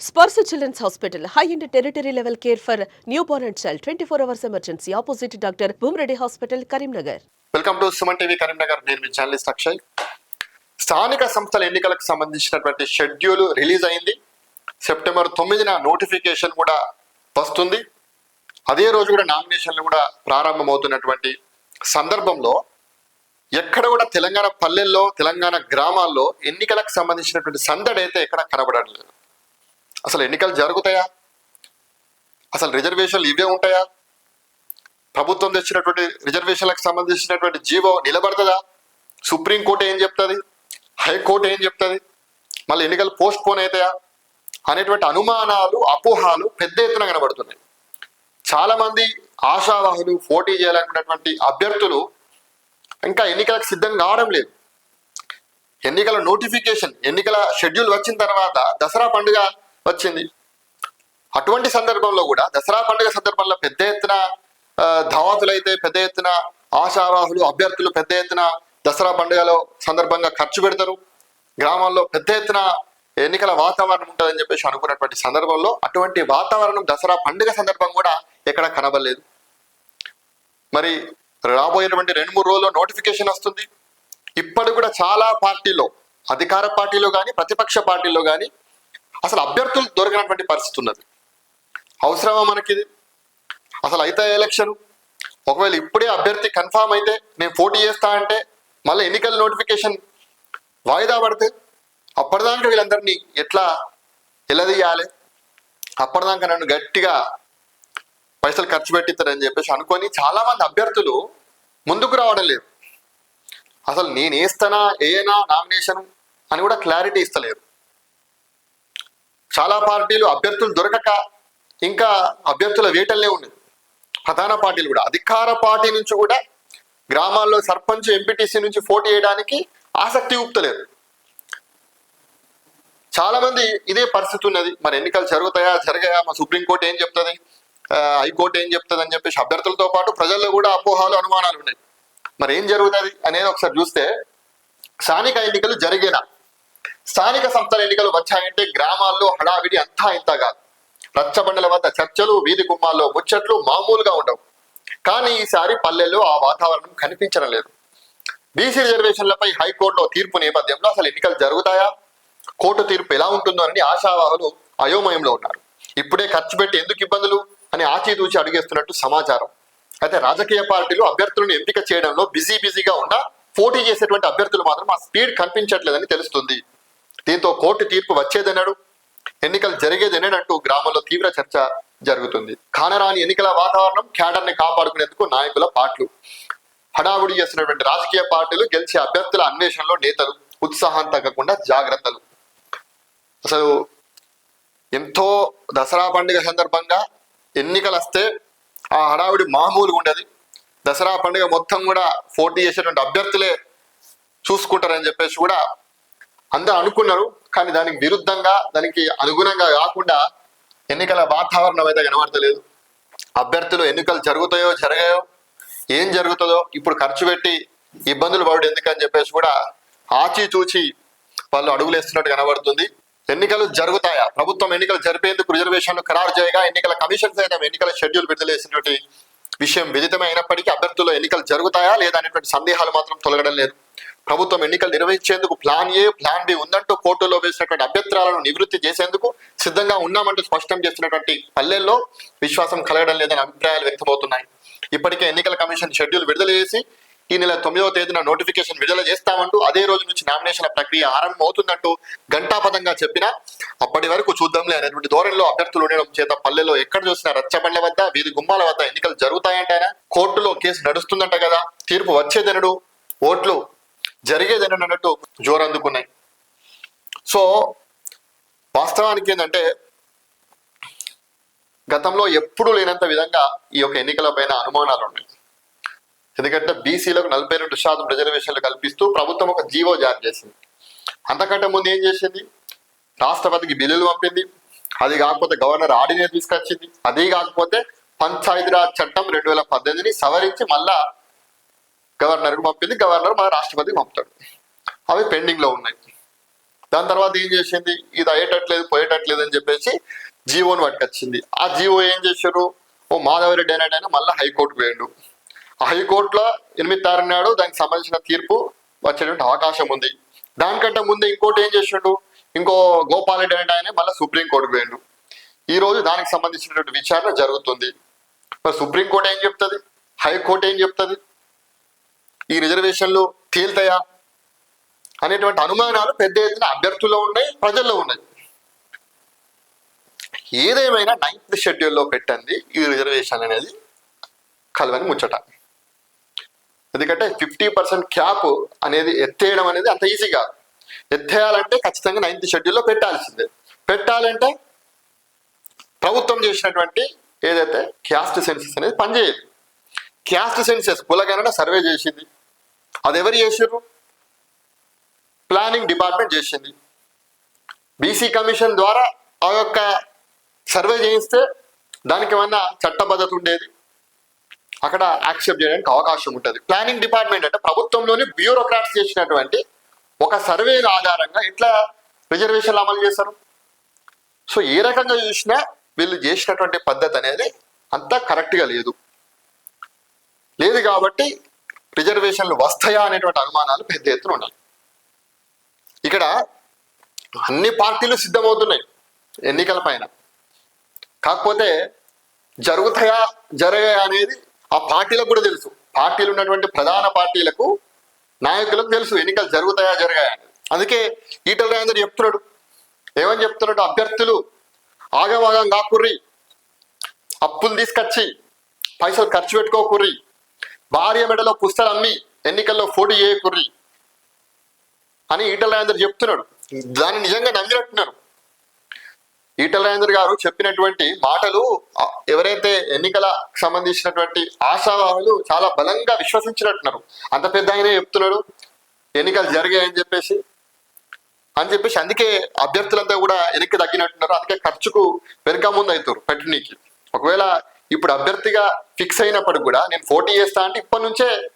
Sparsh children's hospital high and tertiary level care for newborn and child twenty four hours emergency opposite doctor Bhumareddy hospital Karimnagar welcome to Suman TV Karimnagar నేను మీ journalist Akshay. స్థానిక సంస్థల ఎన్నికలకు సంబంధించినటువంటి schedule release అయింది. September తొమ్మిదిన notification కూడా వస్తుంది. అదే రోజు కూడా నామినేషన్లు కూడా ప్రారంభమవుతున్నటువంటి సందర్భంలో ఎక్కడ కూడా తెలంగాణ పల్లెల్లో తెలంగాణ గ్రామాల్లో ఎన్నికలకు సంబంధించినటువంటి సందడి అయితే ఎక్కడ కనబడలేదు. అసలు ఎన్నికలు జరుగుతాయా? అసలు రిజర్వేషన్లు ఇవే ఉంటాయా? ప్రభుత్వం తెచ్చినటువంటి రిజర్వేషన్లకు సంబంధించినటువంటి జీవో నిలబడుతుందా? సుప్రీంకోర్టు ఏం చెప్తుంది? హైకోర్టు ఏం చెప్తుంది? మళ్ళీ ఎన్నికలు పోస్ట్ పోన్ అవుతాయా? అనేటువంటి అనుమానాలు అపోహాలు పెద్ద ఎత్తున కనబడుతున్నాయి. చాలామంది ఆశావాహులు పోటీ చేయాలనుకున్నటువంటి అభ్యర్థులు ఇంకా ఎన్నికలకు సిద్ధం కావడం లేదు. ఎన్నికల నోటిఫికేషన్ ఎన్నికల షెడ్యూల్ వచ్చిన తర్వాత దసరా పండుగ వచ్చింది. అటువంటి సందర్భంలో కూడా దసరా పండుగ సందర్భంలో పెద్ద ఎత్తున ఆ, అయితే పెద్ద ఎత్తున ఆశావాహులు అభ్యర్థులు పెద్ద ఎత్తున దసరా పండుగలో సందర్భంగా ఖర్చు పెడతారు. గ్రామాల్లో పెద్ద ఎత్తున ఎన్నికల వాతావరణం ఉంటుందని చెప్పేసి అనుకున్నటువంటి సందర్భంలో అటువంటి వాతావరణం దసరా పండుగ సందర్భం కూడా ఎక్కడ కనబడలేదు. మరి రాబోయేటువంటి రెండు మూడు రోజుల్లో నోటిఫికేషన్ వస్తుంది. ఇప్పటి కూడా చాలా పార్టీలో అధికార పార్టీలో కానీ ప్రతిపక్ష పార్టీలో కానీ అసలు అభ్యర్థులు దొరికినటువంటి పరిస్థితి ఉన్నది. అవసరమా మనకిది? అసలు అయితే ఎలక్షన్? ఒకవేళ ఇప్పుడే అభ్యర్థి కన్ఫామ్ అయితే నేను పోటీ చేస్తా అంటే మళ్ళీ ఎన్నికల నోటిఫికేషన్ వాయిదా పడితే అప్పటిదాకా వీళ్ళందరినీ ఎట్లా ఎలదీయాలి? అప్పటిదాకా నన్ను గట్టిగా పైసలు ఖర్చు పెట్టిస్తారని చెప్పేసి అనుకొని చాలా మంది అభ్యర్థులు ముందుకు రావడం లేదు. అసలు నేను వేస్తానా ఏనా నామినేషన్ అని కూడా క్లారిటీ ఇస్తలేరు. చాలా పార్టీలు అభ్యర్థులు దొరకక ఇంకా అభ్యర్థుల వేటల్లే ఉన్నది ప్రధాన పార్టీలు కూడా. అధికార పార్టీ నుంచి కూడా గ్రామాల్లో సర్పంచ్ ఎంపీటీసీ నుంచి పోటీ చేయడానికి ఆసక్తి చూపుతలేరు చాలా మంది ఇదే పరిస్థితి ఉన్నది. మరి ఎన్నికలు జరుగుతాయా? జరగాయా? మా సుప్రీంకోర్టు ఏం చెప్తుంది? హైకోర్టు ఏం చెప్తుంది అని చెప్పేసి అభ్యర్థులతో పాటు ప్రజల్లో కూడా అపోహాలు అనుమానాలు ఉన్నాయి. మరి ఏం జరుగుతుంది అనేది ఒకసారి చూస్తే స్థానిక ఎన్నికలు జరిగేనా? స్థానిక సంస్థల ఎన్నికలు వచ్చాయంటే గ్రామాల్లో హడావిడి అంతా ఇంత కాదు రచ్చబండల వద్ద చర్చలు వీధి గుమ్మాల్లో ముచ్చట్లు మామూలుగా ఉండవు. కానీ ఈసారి పల్లెల్లో ఆ వాతావరణం కనిపించడం లేదు. బీసీ రిజర్వేషన్లపై హైకోర్టులో తీర్పు నేపథ్యంలో అసలు ఎన్నికలు జరుగుతాయా? కోర్టు తీర్పు ఎలా ఉంటుందో అని ఆశావాహులు అయోమయంలో ఉన్నారు. ఇప్పుడే ఖర్చు పెట్టి ఎందుకు ఇబ్బందులు? అని ఆచితూచి అడిగేస్తున్నట్టు సమాచారం. అయితే రాజకీయ పార్టీలు అభ్యర్థులను ఎంపిక చేయడంలో బిజీ బిజీగా ఉన్న పోటీ చేసేటువంటి అభ్యర్థులు మాత్రం ఆ స్పీడ్ కనిపించట్లేదని తెలుస్తుంది. దీంతో కోర్టు తీర్పు వచ్చేదన్నాడు. ఎన్నికలు జరిగేదనేనంటూ గ్రామంలో తీవ్ర చర్చ జరుగుతుంది. కానరాని ఎన్నికల వాతావరణం క్యాడర్ని కాపాడుకునేందుకు నాయకుల పాటలు. హడావుడి చేసినటువంటి రాజకీయ పార్టీలు గెలిచే అభ్యర్థుల అన్వేషణలో నేతలు ఉత్సాహం తగ్గకుండా జాగ్రత్తలు. అసలు ఎంతో దసరా పండుగ సందర్భంగా ఎన్నికలు వస్తే ఆ హడావుడి మామూలుగా ఉండదు. దసరా పండుగ మొత్తం కూడా పోటీ చేసేటువంటి అభ్యర్థులే చూసుకుంటారని చెప్పేసి కూడా అందరూ అనుకున్నారు కానీ దానికి విరుద్ధంగా దానికి అనుగుణంగా కాకుండా ఎన్నికల వాతావరణం అయితే కనబడతలేదు. అభ్యర్థులు ఎన్నికలు జరుగుతాయో జరగాయో ఏం జరుగుతుందో ఇప్పుడు ఖర్చు పెట్టి ఇబ్బందులు పడు ఎందుకని చెప్పేసి కూడా ఆచితూచి వాళ్ళు అడుగులేస్తున్నట్టు కనబడుతుంది. ఎన్నికలు జరుగుతాయా? ప్రభుత్వం ఎన్నికలు జరిపేందుకు రిజర్వేషన్లు ఖరారు చేయగా ఎన్నికల కమిషన్ సైతం ఎన్నికల షెడ్యూల్ విడుదలేసినటువంటి విషయం విదితమైనప్పటికీ అభ్యర్థుల్లో ఎన్నికలు జరుగుతాయా లేదా అనేటువంటి సందేహాలు మాత్రం తొలగడం లేదు. ప్రభుత్వం ఎన్నికలు నిర్వహించేందుకు ప్లాన్ ఏ ప్లాన్ బి ఉందంటూ కోర్టులో వేసినటువంటి అభ్యంతరాలను నివృత్తి చేసేందుకు సిద్ధంగా ఉన్నామంటూ స్పష్టం చేస్తున్నటువంటి పల్లెల్లో విశ్వాసం కలగడం లేదని అభిప్రాయాలు వ్యక్తమవుతున్నాయి. ఇప్పటికే ఎన్నికల కమిషన్ షెడ్యూల్ విడుదల చేసి ఈ నెల తొమ్మిదవ తేదీన నోటిఫికేషన్ విడుదల చేస్తామంటూ అదే రోజు నుంచి నామినేషన్ల ప్రక్రియ ఆరంభమవుతుందంటూ ఘంటాపథంగా చెప్పినా అప్పటి వరకు చూద్దాంలే అనేటువంటి ధోరణిలో అభ్యర్థులు ఉండడం చేత పల్లెల్లో ఎక్కడ చూసినా రచ్చబండ్ల వద్ద వీధి గుమ్మాల వద్ద ఎన్నికలు జరుగుతాయంటారా కోర్టులో కేసు నడుస్తుందంట కదా. తీర్పు వచ్చేదనుడు. ఓట్లు జరిగేదనడు అన్నట్టు జోరందుకున్నాయి. సో వాస్తవానికి ఏంటంటే గతంలో ఎప్పుడూ లేనంత విధంగా ఈ యొక్క ఎన్నికల పైన అనుమానాలు ఉన్నాయి. ఎందుకంటే బీసీలకు నలభై రెండు శాతం రిజర్వేషన్లు కల్పిస్తూ ప్రభుత్వం ఒక జీవో జారీ చేసింది. అంతకంటే ముందు ఏం చేసింది? రాష్ట్రపతికి బిల్లులు పంపింది. అది కాకపోతే గవర్నర్ ఆర్డినెన్స్ తీసుకొచ్చింది. అది కాకపోతే పంచాయతీరాజ్ చట్టం రెండు వేల పద్దెనిమిదిని సవరించి మళ్ళా గవర్నర్కి పంపింది గవర్నర్ మన రాష్ట్రపతికి పంపుతాడు. అవి పెండింగ్లో ఉన్నాయి. దాని తర్వాత ఏం చేసింది? ఇది అయ్యేటట్లేదు పోయేటట్లేదు అని చెప్పేసి జీవోని పట్టుకొచ్చింది. ఆ జీవో ఏం చేశారు? ఓ మాధవరెడ్డి అనేది ఆయన మళ్ళీ హైకోర్టుకు పోయిండు. ఆ హైకోర్టులో ఎనిమిది తారీఖు నాడు దానికి సంబంధించిన తీర్పు వచ్చేటువంటి అవకాశం ఉంది. దానికంటే ముందు ఇంకోటి ఏం చేసిండు? ఇంకో గోపాలరెడ్డి అనే ఆయన మళ్ళీ సుప్రీంకోర్టుకు పోయిండు. ఈ రోజు దానికి సంబంధించినటువంటి విచారణ జరుగుతుంది. మరి సుప్రీంకోర్టు ఏం చెప్తుంది? హైకోర్టు ఏం చెప్తుంది? ఈ రిజర్వేషన్లు తేల్తాయా అనేటువంటి అనుమానాలు పెద్ద ఎత్తున అభ్యర్థుల్లో ఉన్నాయి ప్రజల్లో ఉన్నాయి. ఏదేమైనా నైన్త్ షెడ్యూల్లో పెట్టండి ఈ రిజర్వేషన్ అనేది కలవని ముచ్చట. ఎందుకంటే ఫిఫ్టీ పర్సెంట్ క్యాప్ అనేది ఎత్తేయడం అనేది అంత ఈజీ కాదు. ఎత్తేయాలంటే ఖచ్చితంగా నైన్త్ షెడ్యూల్లో పెట్టాల్సిందే. పెట్టాలంటే ప్రభుత్వం చేసినటువంటి ఏదైతే క్యాస్ట్ సెన్సెస్ అనేది పనిచేయదు. క్యాస్ట్ సెన్సెస్ కులగణన సర్వే చేసింది. అది ఎవరు చేసారు ప్లానింగ్ డిపార్ట్మెంట్ చేసింది బీసీ కమిషన్ ద్వారా ఆ యొక్క సర్వే చేయిస్తే దానికి ఏమన్నా చట్టబద్ధత ఉండేది? అక్కడ యాక్సెప్ట్ చేయడానికి అవకాశం ఉంటుంది. ప్లానింగ్ డిపార్ట్మెంట్ అంటే ప్రభుత్వంలోని బ్యూరోక్రాట్స్ చేసినటువంటి ఒక సర్వే ఆధారంగా ఎట్లా రిజర్వేషన్లు అమలు చేస్తారు? సో ఏ రకంగా చూసినా వీళ్ళు చేసినటువంటి పద్ధతి అనేది అంత కరెక్ట్గా లేదు. లేదు కాబట్టి రిజర్వేషన్లు వస్తాయా అనేటువంటి అనుమానాలు పెద్ద ఎత్తున ఉన్నాయి. ఇక్కడ అన్ని పార్టీలు సిద్ధమవుతున్నాయి ఎన్నికల పైన. కాకపోతే జరుగుతాయా జరగాయా అనేది ఆ పార్టీలకు కూడా తెలుసు. పార్టీలు ఉన్నటువంటి ప్రధాన పార్టీలకు నాయకులకు తెలుసు ఎన్నికలు జరుగుతాయా జరగాయా అందుకే ఈటల రాజేందర్ చెప్తున్నాడు. ఏమని చెప్తున్నాడు? అభ్యర్థులు ఆగమాగం కాకుర్రి. అప్పులు తీసుకొచ్చి పైసలు ఖర్చు పెట్టుకోకుర్రి. భార్య మెడలో పుస్తలు అమ్మి ఎన్నికల్లో పోటీ చేయకుర్రి అని ఈటల రాజేందర్ చెప్తున్నాడు. దాన్ని నిజంగా నమ్మినట్టున్నారు ఈటల రాజేందర్ గారు చెప్పినటువంటి మాటలు ఎవరైతే ఎన్నికలకు సంబంధించినటువంటి ఆశావాహులు చాలా బలంగా విశ్వసించినట్టున్నారు. అంత పెద్ద ఆయనే చెప్తున్నాడు ఎన్నికలు జరిగాయని చెప్పేసి. అని చెప్పేసి అందుకే అభ్యర్థులంతా కూడా వెనక్కి తగ్గినట్టున్నారు. అందుకే ఖర్చుకు వెనక ముందు అవుతారు పెట్టనీకి. ఒకవేళ ఇప్పుడు అభ్యర్థిగా ఫిక్స్ అయినప్పటికి కూడా నేను పోటీ చేస్తా అంటే ఇప్పటి నుంచే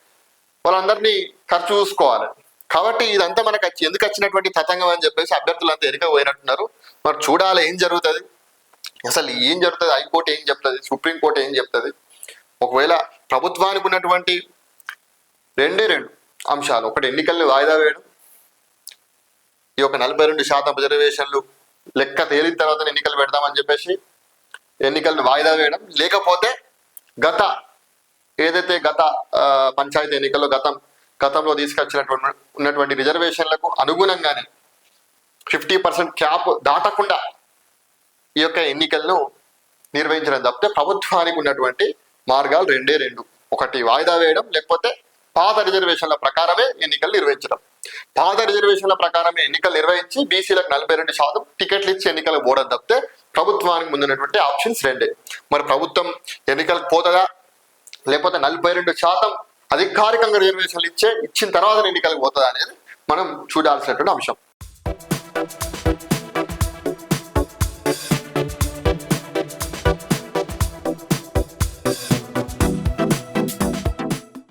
వాళ్ళందరినీ ఖర్చు చూసుకోవాలి. కాబట్టి ఇదంతా మనకు వచ్చి- ఎందుకు వచ్చినటువంటి తతంగం అని చెప్పేసి అభ్యర్థులంతా ఎన్నిక పోయినట్టున్నారు. మరి చూడాలి ఏం జరుగుతుంది? అసలు ఏం జరుగుతుంది? హైకోర్టు ఏం చెప్తుంది? సుప్రీంకోర్టు ఏం చెప్తుంది? ఒకవేళ ప్రభుత్వానికి ఉన్నటువంటి రెండే రెండు అంశాలు. ఒకటి ఎన్నికల్ని వాయిదా వేయడం ఈ యొక్క నలభై రెండు శాతం రిజర్వేషన్లు లెక్క తేలిన తర్వాత ఎన్నికలు పెడదామని చెప్పేసి ఎన్నికలను వాయిదా వేయడం. లేకపోతే గత ఏదైతే గత పంచాయతీ ఎన్నికల్లో గతం గతంలో తీసుకొచ్చినటువంటి ఉన్నటువంటి రిజర్వేషన్లకు అనుగుణంగానే ఫిఫ్టీ పర్సెంట్ క్యాప్ దాటకుండా ఈ యొక్క ఎన్నికలను నిర్వహించడం తప్పితే ప్రభుత్వానికి ఉన్నటువంటి మార్గాలు రెండే రెండు. ఒకటి వాయిదా వేయడం లేకపోతే పాత రిజర్వేషన్ల ప్రకారమే ఎన్నికలు నిర్వహించడం. పాత రిజర్వేషన్ల ప్రకారమే ఎన్నికలు నిర్వహించి బీసీలకు నలభై రెండు శాతం టికెట్లు ఇచ్చి ఎన్నికలకు పోవడం తప్పితే ప్రభుత్వానికి ముందున్నటువంటి ఆప్షన్స్ రెండే. మరి ప్రభుత్వం ఎన్నికలకు పోతుందా? లేకపోతే నలభై రెండు శాతం అధికారికంగా రిజర్వేషన్లు ఇచ్చే ఇచ్చిన తర్వాత ఎన్నికలకు పోతుందా అనేది మనం చూడాల్సినటువంటి అంశం.